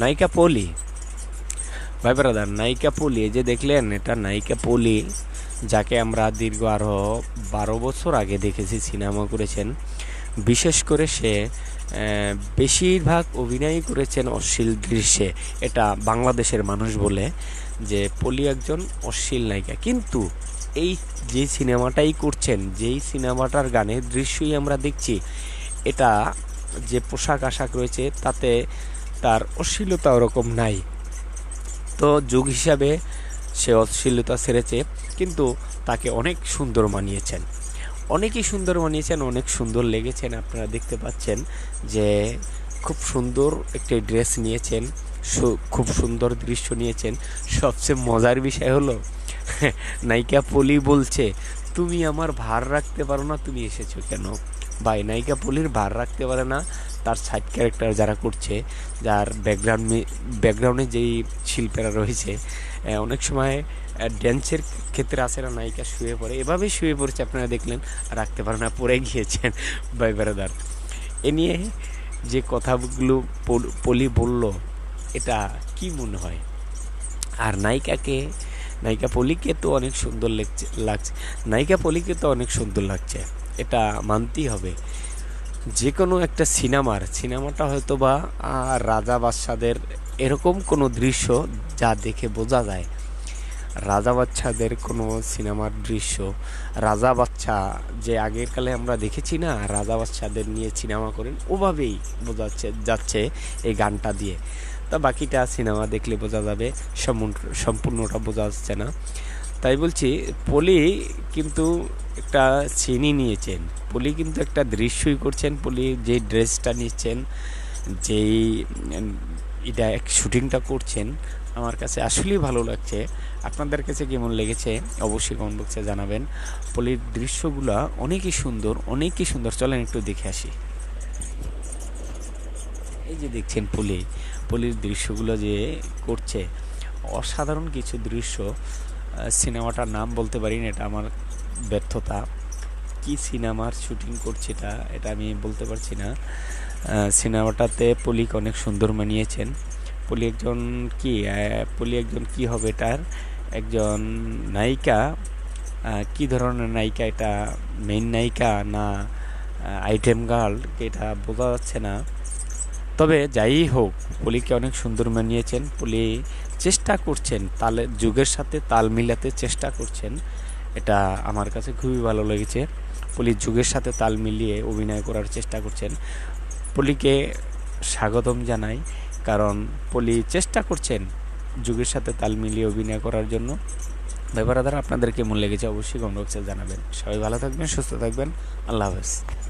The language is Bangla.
নায়িকা পলি। ভাই ব্রাদার নায়িকা পলি, এই যে দেখলেন, এটা নায়িকা পলি, যাকে আমরা দীর্ঘ আরও বারো বছর আগে দেখেছি, সিনেমা করেছেন। বিশেষ করে সে বেশিরভাগ অভিনয় করেছেন অশ্লীল দৃশ্যে। এটা বাংলাদেশের মানুষ বলে যে, পলি একজন অশ্লীল নায়িকা। কিন্তু এই যে সিনেমাটাই করছেন, যেই সিনেমাটার গানের দৃশ্যই আমরা দেখছি, এটা যে পোশাক আশাক রয়েছে, তাতে তার অশ্লীলতা ওরকম নাই। তো যুগ হিসাবে সে অশ্লীলতা সেরেছে কিন্তু তাকে অনেক সুন্দর মানিয়েছেন। অনেকই সুন্দর মানিয়েছেন, অনেক সুন্দর লেগেছেন। আপনারা দেখতে পাচ্ছেন যে খুব সুন্দর একটি ড্রেস নিয়েছেন খুব সুন্দর দৃশ্য নিয়েছেন। সবচেয়ে মজার বিষয় হলো, নায়িকা পলি বলছে, তুমি আমার ভার রাখতে পারো না, তুমি এসেছ কেন? ভাই, নায়িকা পলির ভার রাখতে পারে না তার সাইড ক্যারেক্টার যারা করছে, যার ব্যাকগ্রাউন্ড ব্যাকগ্রাউন্ডে যেই শিল্পীরা রয়েছে অনেক সময় ড্যান্সের ক্ষেত্রে আসে না, নায়িকা শুয়ে পড়ে। এভাবেই শুয়ে পড়েছে আপনারা দেখলেন রাখতে পারে না, পড়ে গিয়েছেন বাই বেড়াদার এ নিয়ে যে কথাগুলো পলি বলল, এটা কি মনে হয়? আর নায়িকাকে, নায়িকা পলিকে তো অনেক সুন্দর লাগছে লাগছে। নায়িকা পলিকে তো অনেক সুন্দর লাগছে, এটা মানতেই হবে। যে কোনো একটা সিনেমার, সিনেমাটা হয়তো বা রাজা বাদশাদের এরকম কোনো দৃশ্য যা দেখে বোঝা যায়। রাজা বাচ্চাদের কোনো সিনেমার দৃশ্য। রাজা বাচ্চা যে আগের কালে আমরা দেখেছি না, রাজা বাচ্চাদের নিয়ে সিনেমা করেন, ওভাবেই বোঝাচ্ছে, যাচ্ছে এই গানটা দিয়ে। তা বাকিটা সিনেমা দেখলে বোঝা যাবে, সম্পূর্ণ- সম্পূর্ণটা বোঝা যাচ্ছে না। তাই বলছি, পলি কিন্তু একটা চিনি নিয়েছেন। পলি কিন্তু একটা দৃশ্যই করছেন, পলি যে ড্রেসটা নিচ্ছেন, যেই, এটা এক শুটিংটা করছেন, আমার কাছে আসলেই ভালো লাগছে। আপনাদের কাছে কেমন লেগেছে অবশ্যই কমেন্ট বক্সে জানাবেন। পলির দৃশ্যগুলা অনেকই সুন্দর অনেকই সুন্দর। চলেন একটু দেখে আসি। এই যে দেখছেন পলি, পলির দৃশ্যগুলো যে করছে, অসাধারণ কিছু দৃশ্য। সিনেমাটার নাম বলতে পারি না, এটা আমার ব্যর্থতা। কি সিনেমার শুটিং করছে এটা এটা আমি বলতে পারছি না। সিনেমাটাতে পলিকে অনেক সুন্দর মানিয়েছেন। পলি একজন কি পলি একজন কি হবে এটার? একজন নায়িকা। কি ধরনের নায়িকা এটা? মেইন নায়িকা না আইটেম গার্ল এটা বোঝা যাচ্ছে না। তবে যাই হোক, পলিকে অনেক সুন্দর মানিয়েছেন। পলি চেষ্টা করছেন, তালে, যুগের সাথে তাল মিলাতে চেষ্টা করছেন। এটা আমার কাছে খুবই ভালো লেগেছে। পলি যুগের সাথে তাল মিলিয়ে অভিনয় করার চেষ্টা করছেন। পলিকে স্বাগতম জানাই, কারণ পলি চেষ্টা করছেন যুগের সাথে তাল মিলিয়ে অভিনয় করার জন্য। ব্যাপার আপনাদের কেমন লেগেছে? অবশ্যই কমেন্ট জানাবেন। সবাই ভালো থাকবেন, সুস্থ থাকবেন। আল্লাহ হাফেজ।